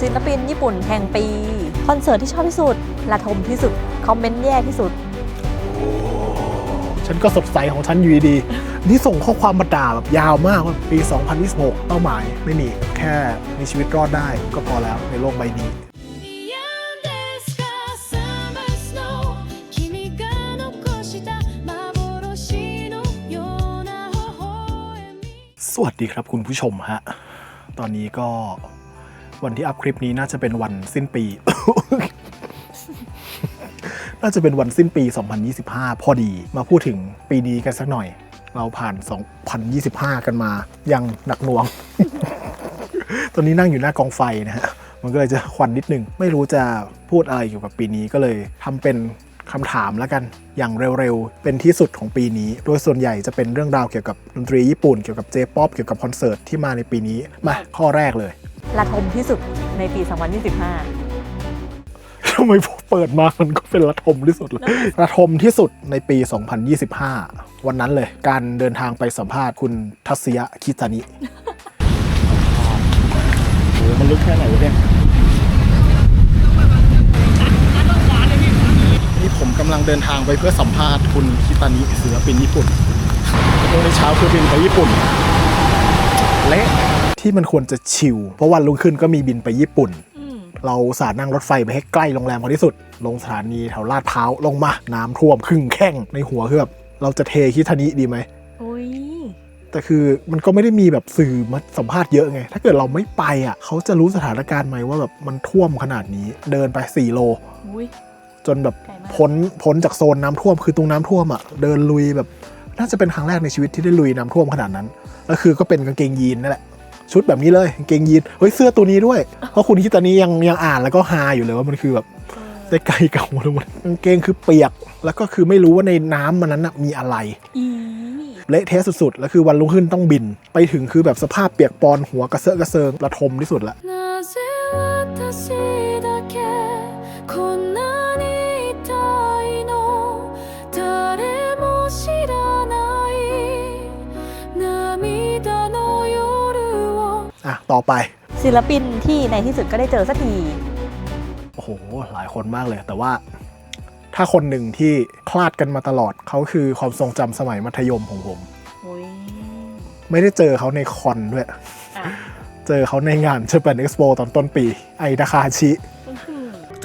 ศิลปินญี่ปุ่นแห่งปี คอนเสิร์ตที่ชอบที่สุด ระทมที่สุด คอมเมนต์แย่ที่สุด ฉันก็สดใสของฉันอยู่ดีนี่ส่งข้อความมาด่าแบบยาวมากว่าปี 2026 เป้าหมายไม่มีแค่มีชีวิตรอดได้ก็พอแล้วในโลกใบนี้ สวัสดีครับคุณผู้ชมฮะ ตอนนี้ก็ วันที่อัพคลิปนี้น่าจะเป็นวันสิ้นปี น่าจะเป็นวันสิ้นปี 2025 พอดี มาพูดถึงปีนี้กันสักหน่อย เราผ่าน 2025 กันมายังหนักหน่วง ตอนนี้นั่งอยู่หน้ากองไฟนะฮะ มันก็เลยจะควันนิดนึง ไม่รู้จะพูดอะไรเกี่ยวกับปีนี้ก็เลยทำเป็นคำถามแล้วกันอย่างเร็วๆ เป็นที่สุดของปีนี้ โดยส่วนใหญ่จะเป็นเรื่องราวเกี่ยวกับดนตรีญี่ปุ่น เกี่ยวกับเจป๊อปเกี่ยวกับคอนเสิร์ตที่มาในปีนี้ มาข้อแรกเลย ระทมที่สุดในปี 2025 ทำไมพอเปิดมามันก็เป็นระทมที่สุดเลยระทมที่สุดในปี 2025 วันนั้นเลย การเดินทางไปสัมภาษณ์คุณทัศยะคิตานิโอ้มันลึกแค่ไหนวะเนี่ยนี่ผมกำลังเดินทางไปเพื่อสัมภาษณ์คุณคิตานิศิลปินญี่ปุ่นพรุ่งนี้เช้าคือบินไปญี่ปุ่น เละ ที่มันควรจะชิลเพราะวันรุ่งขึ้นก็มีบินไปญี่ปุ่น เราอุตสาห์นั่งรถไฟไปให้ใกล้โรงแรมพอที่สุด ลงสถานีแถวลาดพร้าวลงมา น้ำท่วมครึ่งแข้งในหัวคือแบบเราจะเทคิทานิดีไหมอุ้ยแต่คือมันก็ไม่ได้มีแบบสื่อมาสัมภาษณ์เยอะไง ถ้าเกิดเราไม่ไปอะ เขาจะรู้สถานการณ์ไหมว่าแบบมันท่วมขนาดนี้ เดินไป4โลอุ้ยจนแบบไกลมากพ้นพ้นจากโซนน้ำท่วมคือตรงน้ำท่วมอะ เดินลุยแบบน่าจะเป็นครั้งแรกในชีวิตที่ได้ลุยน้ำท่วมขนาดนั้น แล้วคือก็เป็นกางเกงยีนนั่นแหละ ชุดแบบนี้เลยกางเกงยีนเฮ้ยเสื้อตัวนี้ด้วย เพราะคุณที่ตอนนี้ยังยังอ่านแล้วก็ฮาอยู่เลยว่ามันคือแบบได้ไกลเก่าหมดเลยกางเกงคือเปียก แล้วก็คือไม่รู้ว่าในน้ำมันนั้นน่ะมีอะไรอีเละเทะสุดๆ แล้วคือวันรุ่งขึ้นต้องบิน ไปถึงคือแบบสภาพเปียกปอนหัวกระเซาะกระเซิงระทมที่สุดละ ต่อไป ศิลปินที่ในที่สุดก็ได้เจอสักทีโอ้โห หลายคนมากเลย แต่ว่าถ้าคนหนึ่งที่คลาดกันมาตลอดเขาคือความทรงจำสมัยมัธยมของผม อุ้ยไม่ได้เจอเขาในคอนด้วย อะ เจอเขาในงาน Japan Expo ตอนต้นปี ไอดาคาชิอื้อหือ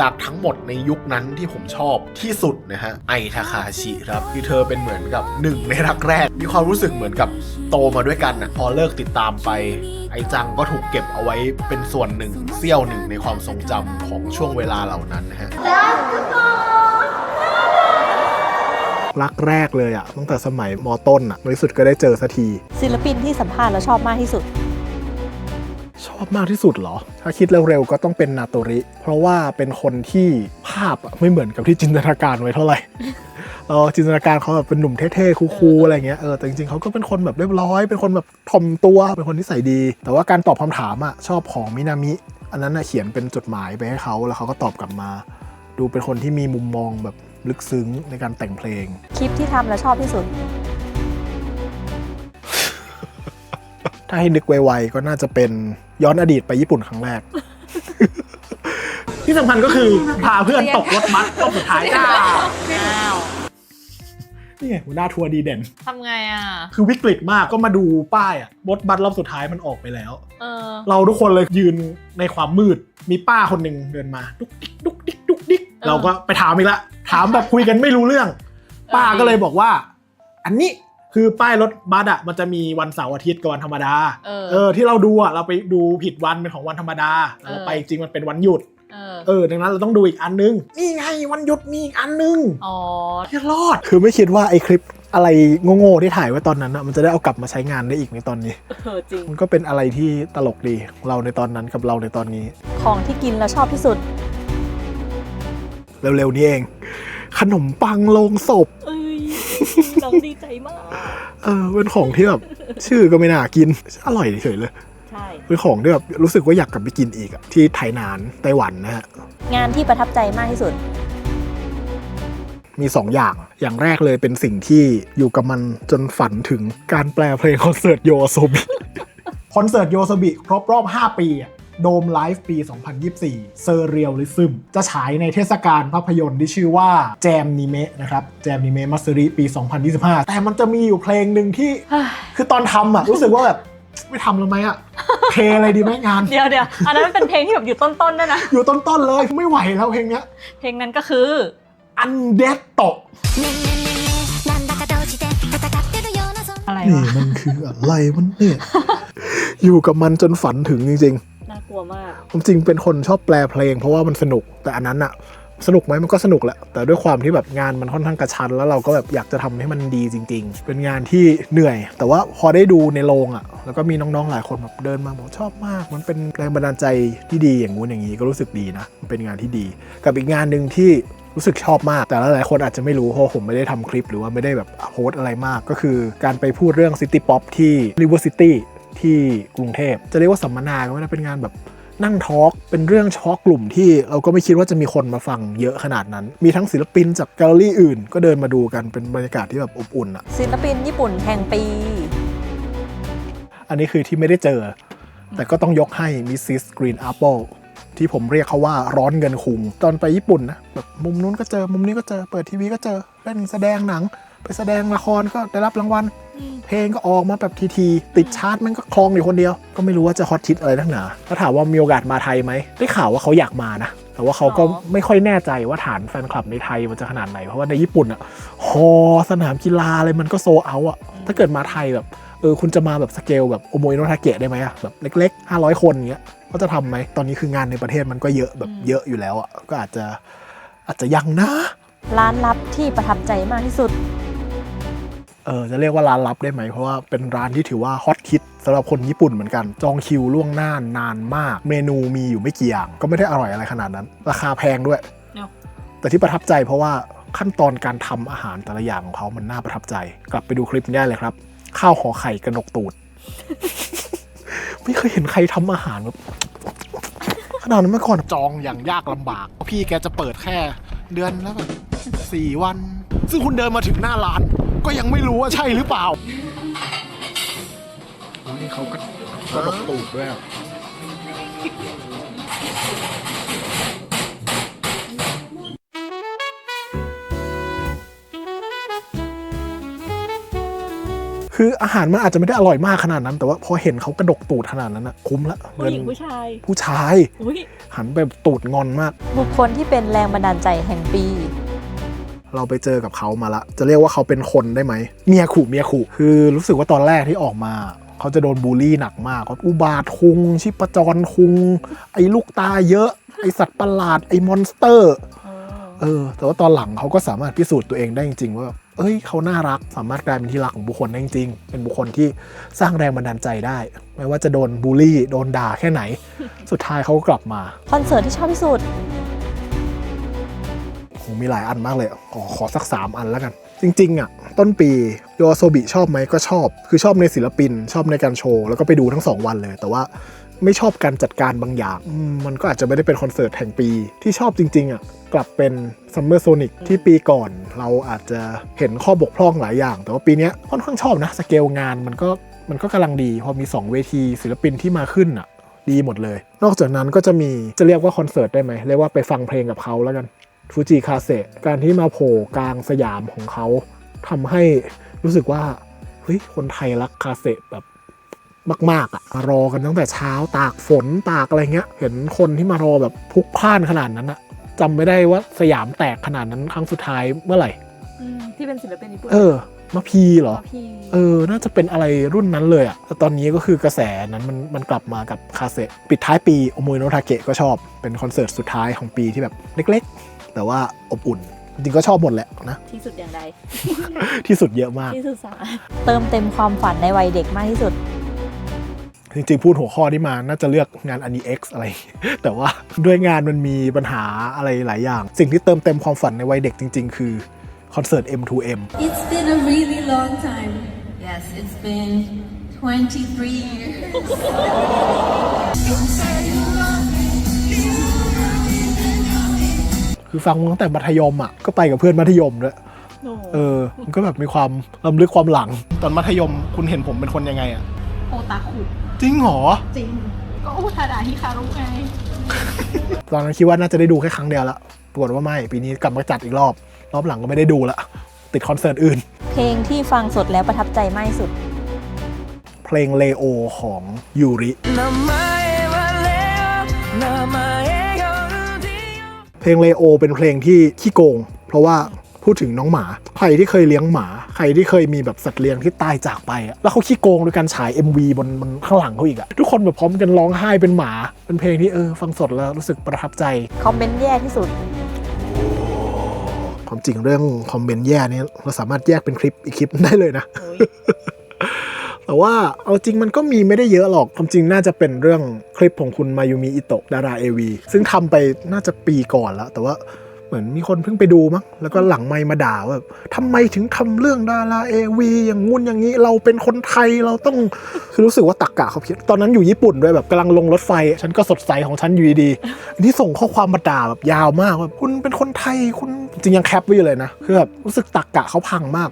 จากทั้งหมดในยุคนั้นที่ผมชอบที่สุดนะฮะไอทาคาชิครับคือเธอเป็นเหมือนกับหนึ่งในรักแรก มีความรู้สึกเหมือนกับโตมาด้วยกันนะพอเลิกติดตามไปไอจังก็ถูกเก็บเอาไว้เป็นส่วนหนึ่งเสี้ยวหนึ่งในความทรงจำของช่วงเวลาเหล่านั้นนะฮะรักแรกเลยอะตั้งแต่สมัยมต้นอะในที่สุดก็ได้เจอสักที ศิลปินที่สัมภาษณ์แล้วชอบมากที่สุด ชอบมากที่สุดเหรอ ถ้าคิดเร็วๆก็ต้องเป็นนาโตริ เพราะว่าเป็นคนที่ภาพไม่เหมือนกับที่จินตนาการไว้เท่าไหร่เราจินตนาการเขาแบบเป็นหนุ่มเท่ๆคูลๆอะไรเงี้ยเออแต่จริงๆเขาก็เป็นคนแบบเรียบร้อย เป็นคนแบบถ่อมตัวเป็นคนที่ใส่ดี แต่ว่าการตอบคำถามอะชอบของมินามิ อันนั้นอะเขียนเป็นจดหมายไปให้เขาแล้วเขาก็ตอบกลับมา ดูเป็นคนที่มีมุมมองแบบลึกซึ้งในการแต่งเพลง คลิปที่ทำแล้วชอบที่สุด ถ้าให้นึกไวๆก็น่าจะเป็นย้อนอดีตไปญี่ปุ่นครั้งแรก ที่สำคัญก็คือพาเพื่อนตกรถบัสรอบสุดท้ายจ้าอ้าวนี่ไงหัวหน้าทัวร์ดีเด่น ทำไงอะ คือวิกฤตมากก็มาดูป้ายอะรถบัสรอบสุดท้ายมันออกไปแล้ว เออ เราทุกคนเลยยืนในความมืด มีป้าคนหนึ่งเดินมาดุกดิกดุกดิกดุกดิกเออเราก็ไปถามอีกละ ถามแบบคุยกันไม่รู้เรื่อง ป้าก็เลยบอกว่า อันนี้ คือป้ายรถบัสอะมันจะมีวันเสาร์อาทิตย์กับวันธรรมดาเออเออที่เราดูอะเราไปดูผิดวันเป็นของวันธรรมดาเออเราไปจริงมันเป็นวันหยุดเออเออดังนั้นเราต้องดูอีกอันนึงนี่ไงวันหยุดมีอีกอันนึงอ๋อที่รอดคือไม่คิดว่าไอ้คลิปอะไรโง่ๆที่ถ่ายไว้ตอนนั้นอะมันจะได้เอากลับมาใช้งานได้อีกในตอนนี้เออจริงมันก็เป็นอะไรที่ตลกดีเราในตอนนั้นกับเราในตอนนี้ ของที่กินแล้วชอบที่สุด เร็วๆนี้เอง ขนมปังโลงศพ เอ้ย น้องดีใจมาก เออเป็นของที่แบบชื่อก็ไม่น่ากิน อร่อยเฉยๆเลย ใช่ เป็นของที่แบบรู้สึกว่าอยากกลับไปกินอีกอะที่ไทยนานไต้หวันนะฮะ งานที่ประทับใจมากที่สุด มี 2 อย่าง อย่างแรกเลยเป็นสิ่งที่อยู่กับมันจนฝันถึงการแปลเพลงคอนเสิร์ตโยโซบิคอนเสิร์ตโยโซบิครบรอบ 5 ปีอะ โดมไลฟ์ปี 2024 เซอร์เรียลลิซึม จะฉายในเทศกาลภาพยนตร์ที่ชื่อว่าแจมนิเมะนะครับแจมนิเมะมัสซิปี 2025 แต่มันจะมีอยู่เพลงหนึ่งที่ คือตอนทำอะ รู้สึกว่าแบบไม่ทำแล้วไหมอะเพลงอะไรดีไหมงาน เดี๋ยวเดี๋ยวอันนั้นเป็นเพลงที่แบบอยู่ต้นๆด้วยนะ อยู่ต้นๆเลยไม่ไหวแล้วเพลงเนี้ยเพลงนั้นก็คืออันเดตโตอะไรนี่วมันคืออะไรมันเนี่ย อยู่กับมันจนฝันถึงจริง วมาก ผมจริงเป็นคนชอบแปลเพลง เพราะว่ามันสนุกแต่อันนั้นอะสนุกไหมมันก็สนุกแหละ แต่ด้วยความที่แบบงานมันค่อนข้างกระชั้นแล้วเราก็แบบอยากจะทำให้มันดีจริง ๆ เป็นงานที่เหนื่อย แต่ว่าพอได้ดูในโรงอะแล้วก็มีน้องๆหลายคนแบบเดินมาบอกชอบมาก มันเป็นแรงบันดาลใจที่ดีอย่างงู้นอย่างนี้ก็รู้สึกดีนะมันเป็นงานที่ดี กับอีกงานหนึ่งที่รู้สึกชอบมาก แต่หลายๆคนอาจจะไม่รู้เพราะผมไม่ได้ทำคลิปหรือว่าไม่ได้แบบโพสอะไรมากก็คือการไปพูดเรื่อง City Pop ที่ River City ที่กรุงเทพ จะเรียกว่าสัมมนาก็ไม่ได้เป็นงานแบบนั่งทอล์กเป็นเรื่องเฉพาะกลุ่มที่เราก็ไม่คิดว่าจะมีคนมาฟังเยอะขนาดนั้น มีทั้งศิลปินจากแกลเลอรี่อื่น ก็เดินมาดูกันเป็นบรรยากาศที่แบบอบอุ่นอะศิลปินญี่ปุ่นแห่งปี อันนี้คือที่ไม่ได้เจอ แต่ก็ต้องยกให้มิสซิสกรีนแอปเปิลที่ผมเรียกเขาว่าร้อนเงินคุง ตอนไปญี่ปุ่นนะแบบมุมนู้นก็เจอมุมนี้ก็เจอเปิดทีวีก็เจอเล่นแสดงหนัง ไปแสดงละครก็ได้รับรางวัล เพลงก็ออกมาแบบทีๆติดชาร์ตมันก็คลองอยู่คนเดียว ก็ไม่รู้ว่าจะฮอตฮิตอะไรทั้งหนาถ้าถามว่ามีโอกาสมาไทยไหมได้ข่าวว่าเขาอยากมานะแต่ว่าเขาก็อ๋อไม่ค่อยแน่ใจว่าฐานแฟนคลับในไทยมันจะขนาดไหน เพราะว่าในญี่ปุ่นอะฮอสนามกีฬาอะไรมันก็โซเอาอะถ้าเกิดมาไทยแบบเออคุณจะมาแบบสเกลแบบโอโมอิโนทาเกะได้ไหมอะแบบเล็กๆ 500 คนเงี้ยก็จะทำไหมตอนนี้คืองานในประเทศมันก็เยอะแบบเยอะอยู่แล้วอะก็อาจจะอาจจะยังนะ ร้านลับที่ประทับใจมากที่สุด เออจะเรียกว่าร้านลับได้ไหม เพราะว่าเป็นร้านที่ถือว่าฮอตฮิตสำหรับคนญี่ปุ่นเหมือนกัน จองคิวล่วงหน้านานมาก เมนูมีอยู่ไม่กี่อย่าง ก็ไม่ได้อร่อยอะไรขนาดนั้น ราคาแพงด้วยเนาะแต่ที่ประทับใจเพราะว่าขั้นตอนการทำอาหารแต่ละอย่างของเขามันน่าประทับใจ กลับไปดูคลิปนี้ได้เลยครับ ข้าวห่อไข่กระนกตูด ไม่เคยเห็นใครทำอาหารแบบขนาดนั้นเมื่อก่อนจองอย่างยากลำบาก พี่แกจะเปิดแค่ เดือนแล้วแบบสี่วัน ซึ่งคุณเดินมาถึงหน้าร้าน ก็ยังไม่รู้ว่าใช่หรือเปล่านี่เขาก็กระดกตูดด้วยอะคืออาหารมันอาจจะไม่ได้อร่อยมากขนาดนั้น แต่ว่าพอเห็นเขากระดกตูดขนาดนั้นอะคุ้มละผู้หญิงผู้ชาย ผู้ชายอุ้ยหันไปแบบตูดงอนมาก บุคคลที่เป็นแรงบันดาลใจแห่งปี เราไปเจอกับเขามาละ จะเรียกว่าเขาเป็นคนได้ไหม เมียขู่เมียขู่คือรู้สึกว่าตอนแรกที่ออกมาเขาจะโดนบูลลี่หนักมากว่าอุบาทคุง ชิปจรคุง ไอ้ลูกตาเยอะ ไอสัตว์ประหลาด ไอมอนสเตอร์ เออ แต่ว่าตอนหลังเขาก็สามารถพิสูจน์ตัวเองได้จริงๆว่าแบบเอ้ย เขาน่ารัก สามารถกลายเป็นที่รักของบุคคลได้จริงๆเป็นบุคคลที่สร้างแรงบันดาลใจได้ ไม่ว่าจะโดนบูลลี่ โดนด่าแค่ไหน สุดท้ายเขาก็กลับมา คอนเสิร์ตที่ชอบที่สุด โหมีหลายอันมากเลยขอขอสัก 3 อันแล้วกัน จริงๆอะต้นปีโยโซบิชอบไหมก็ชอบ คือชอบในศิลปิน ชอบในการโชว์ แล้วก็ไปดูทั้ง 2 วันเลย แต่ว่าไม่ชอบการจัดการบางอย่าง มันก็อาจจะไม่ได้เป็นคอนเสิร์ตแห่งปีที่ชอบจริง ๆ อะ กลับเป็น Summer Sonic ที่ปีก่อน เราอาจจะเห็นข้อบกพร่องหลายอย่าง แต่ว่าปีนี้ค่อนข้างชอบนะ สเกลงานมันก็มันก็กำลังดี พอมี 2 เวทีศิลปินที่มาขึ้นอะ ดีหมดเลย นอกจากนั้นก็จะมีจะเรียกว่าคอนเสิร์ตได้ไหมเรียกว่าไปฟังเพลงกับเขาแล้วกัน ฟูจิคาเซการที่มาโผล่กลางสยามของเขาทำให้รู้สึกว่าเฮ้ยคนไทยรักคาเซแบบมาก ๆอะมารอกันตั้งแต่เช้าตากฝนตากอะไรเงี้ย เห็นคนที่มารอแบบพลุกพล่านขนาดนั้นอะจำไม่ได้ว่าสยามแตกขนาดนั้นครั้งสุดท้ายเมื่อไหร่ที่เป็นศิลปินญี่ปุ่นเออมาพีเหรอพี่เออ น่าจะเป็นอะไรรุ่นนั้นเลยอะแต่ตอนนี้ก็คือกระแสนั้นมันมันกลับมากับคาเซปิดท้ายปีโอโมยโนทาเกะก็ชอบ เป็นคอนเสิร์ตสุดท้ายของปีที่แบบเล็ก ๆ แต่ว่าอบอุ่น จริงๆก็ชอบหมดแหละนะ ที่สุดอย่างใดที่สุดเยอะมาก ที่สุดสาเติมเต็มความฝันในวัยเด็กมากที่สุด จริงๆ พูดหัวข้อที่มาน่าจะเลือกงาน a n i X อะไร แต่ว่าด้วยงานมันมีปัญหาอะไรหลายอย่าง สิ่งที่เติมเต็มความฝันในวัยเด็กจริง ๆ คือคอนเสิร์ต M2M It's been a really long time. Yes, it's been 23 years. คือฟังมาตั้งแต่มัธยมอะก็ไปกับเพื่อนมัธยมด้วยเออ มันก็แบบมีความลำลึกความหลัง ตอนมัธยมคุณเห็นผมเป็นคนยังไงอะโอตาคุจริงเหรอ จริง ก็อุทาดาฮิคารุไง ตอนนั้นคิดว่าน่าจะได้ดูแค่ครั้งเดียวละปรากฏว่าไม่ ปีนี้กลับมาจัดอีกรอบ รอบหลังก็ไม่ได้ดูละ ติดคอนเสิร์ตอื่น เพลงที่ฟังสดแล้วประทับใจมากที่สุด เพลงเลโอของยูริ เพลงเลโอเป็นเพลงที่ขี้โกง เพราะว่าพูดถึงน้องหมา ใครที่เคยเลี้ยงหมา ใครที่เคยมีแบบสัตว์เลี้ยงที่ตายจากไปอะแล้วเขาขี้โกงด้วยการฉาย MV บนบนข้างหลังเขาอีกอะทุกคนแบบพร้อมกันร้องไห้เป็นหมา เป็นเพลงที่เออฟังสดแล้วรู้สึกประทับใจ คอมเมนต์แย่ที่สุด ความจริงเรื่องคอมเมนต์แย่นี่เราสามารถแยกเป็นคลิปอีกคลิปได้เลยนะ แต่ว่าเอาจริงมันก็มีไม่ได้เยอะหรอกความจริงน่าจะเป็นเรื่องคลิปของคุณมายูมิอิโตะดาราเอวีซึ่งทำไปน่าจะปีก่อนแล้ว แต่ว่าเหมือนมีคนเพิ่งไปดูมั้งแล้วก็หลังไมมาด่าว่าทำไมถึงทำเรื่องดาราเอวีอย่างงุ่นอย่างนี้เราเป็นคนไทยเราต้องคือรู้สึกว่าตักกะเขาผิดตอนนั้นอยู่ญี่ปุ่นด้วยแบบกำลังลงรถไฟ ฉันก็สดใสของฉันอยู่ดีๆที่ส่งข้อความมาด่าแบบยาวมากแบบคุณเป็นคนไทยคุณจริงยังแคปไว้อยู่เลยนะคือแบบรู้สึกตักกะเขาพังมาก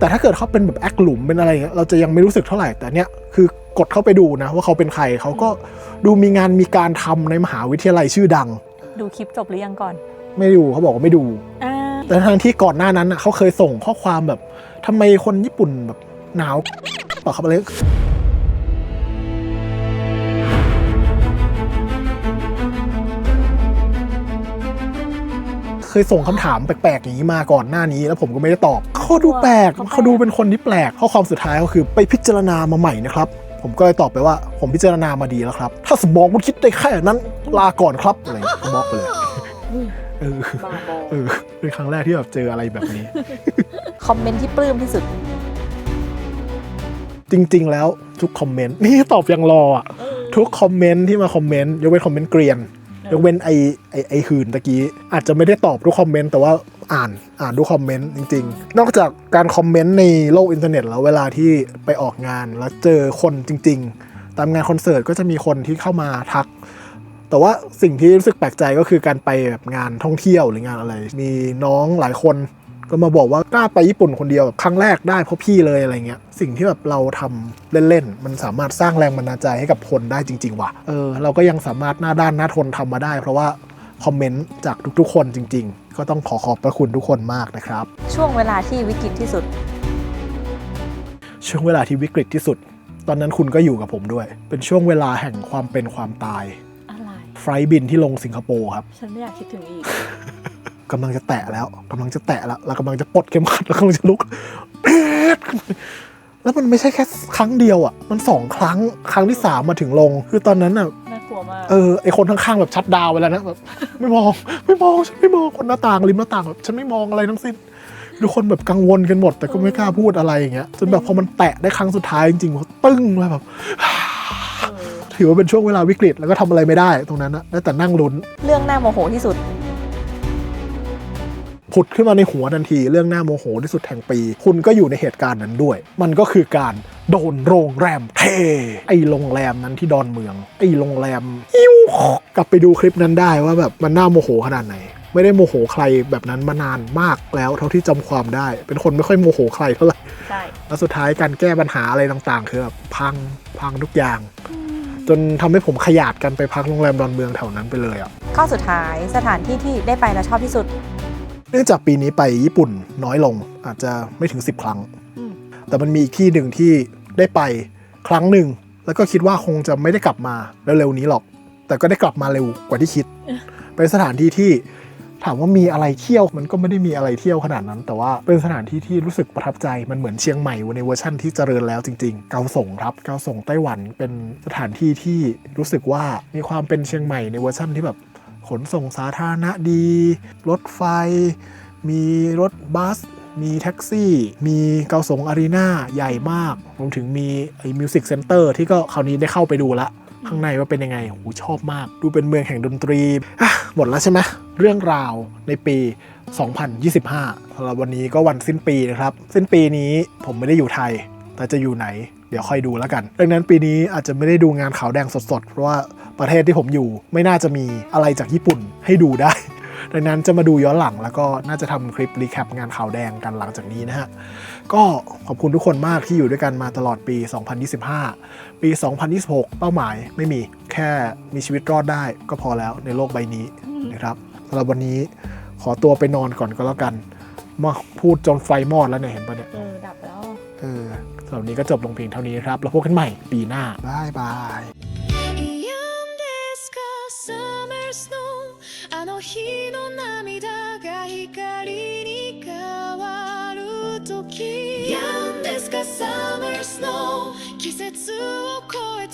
แต่ถ้าเกิดเขาเป็นแบบแอคหลุมเป็นอะไรอย่างเงี้ยเราจะยังไม่รู้สึกเท่าไหร่แต่เนี้ยคือกดเข้าไปดูนะว่าเขาเป็นใครเขาก็ดูมีงานมีการทำในมหาวิทยาลัยชื่อดัง ดูคลิปจบหรือยังก่อน ไม่ดูเขาบอกว่าไม่ดูอ่าแต่ทางที่ก่อนหน้านั้นน่ะเขาเคยส่งข้อความแบบทำไมคนญี่ปุ่นแบบหนาวต่อครับอะไร เคยส่งคำถามแปลกๆอย่างนี้มาก่อนหน้านี้แล้วผมก็ไม่ได้ตอบเขาดูแปลกเขาดูเป็นคนที่แปลกข้อความสุดท้ายก็คือไปพิจารณามาใหม่นะครับผมก็เลยตอบไปว่าผมพิจารณามาดีแล้วครับ ถ้าสมองมันคิดได้แค่นั้นลาก่อนครับอะไรอย่างเงี้ยก็บล็อกไปเลยเออบ้าบอเออเป็นครั้งแรกที่แบบเจออะไรแบบนี้ คอมเมนต์ที่ปลื้มที่สุด จริง ๆ แล้วทุกคอมเมนต์นี่ตอบยังรออะทุกคอมเมนต์ที่มาคอมเมนต์ยกเว้นคอมเมนต์เกรียน ยกเว้นไอไอไอหืนตะกี้ อาจจะไม่ได้ตอบทุกคอมเมนต์แต่ว่าอ่านอ่านทุกคอมเมนต์จริง ๆ นอกจากการคอมเมนต์ในโลกอินเทอร์เน็ตแล้วเวลาที่ไปออกงานแล้วเจอคนจริง ๆ ตามงานคอนเสิร์ตก็จะมีคนที่เข้ามาทัก แต่ว่าสิ่งที่รู้สึกแปลกใจก็คือการไปแบบงานท่องเที่ยวหรืองานอะไร มีน้องหลายคน ก็มาบอกว่ากล้าไปญี่ปุ่นคนเดียวแบบครั้งแรกได้เพราะพี่เลยอะไรเงี้ยสิ่งที่แบบเราทำเล่นๆมันสามารถสร้างแรงบันดาลใจให้กับคนได้จริง ๆ ว่ะเออเราก็ยังสามารถหน้าด้านหน้าทนทำมาได้ เพราะว่าคอมเมนต์จากทุกๆ คนจริง ๆ ก็ต้องขอขอบพระคุณทุกคนมากนะครับ ช่วงเวลาที่วิกฤตที่สุด ช่วงเวลาที่วิกฤตที่สุด ตอนนั้นคุณก็อยู่กับผมด้วย เป็นช่วงเวลาแห่งความเป็นความตาย อะไรไฟล์บินที่ลงสิงคโปร์ครับ ฉันไม่อยากคิดถึงอีก กำลังจะแตะแล้วกำลังจะแตะแล้วเรากำลังจะปลดเข็มขัดแล้วกำลังจะลุกแล้วมันไม่ใช่แค่ครั้งเดียวอะ มันสองครั้ง ครั้งที่สามมาถึงลง คือตอนนั้นอะ น่ากลัวมาก เออ ไอคนข้างๆแบบชัดดาวน์ไปแล้วนะแบบไม่มอง ไม่มอง ฉันไม่มอง คนหน้าต่างริมหน้าต่างแบบฉันไม่มองอะไรทั้งสิ้น ทุกคนแบบกังวลกันหมด แต่ก็ไม่กล้าพูดอะไรอย่างเงี้ย จนแบบพอมันแตะได้ครั้งสุดท้ายจริงๆเขาตึ้งเลยแบบถือว่าเป็นช่วงเวลาวิกฤตแล้วก็ทำอะไรไม่ได้ตรงนั้นนะได้แต่นั่งลุ้น เรื่องน่าโมโหที่สุด ผุดขึ้นมาในหัวทันทีเรื่องหน้าโมโหที่สุดแห่งปี คุณก็อยู่ในเหตุการณ์นั้นด้วย มันก็คือการโดนโรงแรมเท ไอ้โรงแรมนั้นที่ดอนเมือง ไอ้โรงแรมอิ้วกลับไปดูคลิปนั้นได้ว่าแบบมันน่าโมโหขนาดไหน ไม่ได้โมโหใครแบบนั้นมานานมากแล้วเท่าที่จำความได้ เป็นคนไม่ค่อยโมโหใครเท่าไหร่ใช่แล้วสุดท้ายการแก้ปัญหาอะไรต่างๆ คือแบบพังพังทุกอย่าง จนทำให้ผมขยาดกันไปพักโรงแรมดอนเมืองแถวนั้นไปเลยอะข้อสุดท้ายสถานที่ที่ได้ไปแล้วชอบที่สุด เนื่องจากปีนี้ไปญี่ปุ่นน้อยลงอาจจะไม่ถึง 10 ครั้งอืมแต่มันมีอีกที่หนึ่งที่ได้ไปครั้งหนึ่ง แล้วก็คิดว่าคงจะไม่ได้กลับมาเร็วๆนี้หรอก แต่ก็ได้กลับมาเร็วกว่าที่คิด เป็นสถานที่ที่ถามว่ามีอะไรเที่ยวมันก็ไม่ได้มีอะไรเที่ยวขนาดนั้น แต่ว่าเป็นสถานที่ที่รู้สึกประทับใจมันเหมือนเชียงใหม่ในเวอร์ชั่นที่เจริญแล้วจริงๆ เกาสงครับเกาสงไต้หวันเป็นสถานที่ที่รู้สึกว่ามีความเป็นเชียงใหม่ในเวอร์ชั่นที่แบบ ขนส่งสาธารณะดี รถไฟ มีรถบัส มีแท็กซี่ มีเกาสงอารีนาใหญ่มากรวมถึงมีไอ้มิวสิกเซ็นเตอร์ที่ก็คราวนี้ได้เข้าไปดูละ ข้างในว่าเป็นยังไงโหชอบมาก ดูเป็นเมืองแห่งดนตรีอะหมดแล้วใช่ไหมเรื่องราวในปี 2025สำหรับวันนี้ก็วันสิ้นปีนะครับ สิ้นปีนี้ผมไม่ได้อยู่ไทย แต่จะอยู่ไหน เดี๋ยวค่อยดูแล้วกัน ดังนั้นปีนี้อาจจะไม่ได้ดูงานขาวแดงสดๆ เพราะว่า ประเทศที่ผมอยู่ ไม่น่าจะมีอะไรจากญี่ปุ่นให้ดูได้ ดังนั้นจะมาดูย้อนหลังแล้วก็น่าจะทำคลิปรีแคปงานข่าวแดงกันหลังจากนี้นะฮะ ก็ขอบคุณทุกคนมากที่อยู่ด้วยกันมาตลอดปี 2025 ปี 2026 เป้าหมายไม่มีแค่มีชีวิตรอดได้ก็พอแล้วในโลกใบนี้นะครับสำหรับวันนี้ขอตัวไปนอนก่อนก็แล้วกันมาพูดจนไฟมอดแล้วเนี่ยเห็นปะเนี่ย เออ ดับแล้ว เออสำหรับวันนี้ก็จบลงเพียงเท่านี้ครับ แล้วพบกันใหม่ปีหน้าบายบาย 日の涙が光に変わる時。ですか Summer Snow 季節を越えて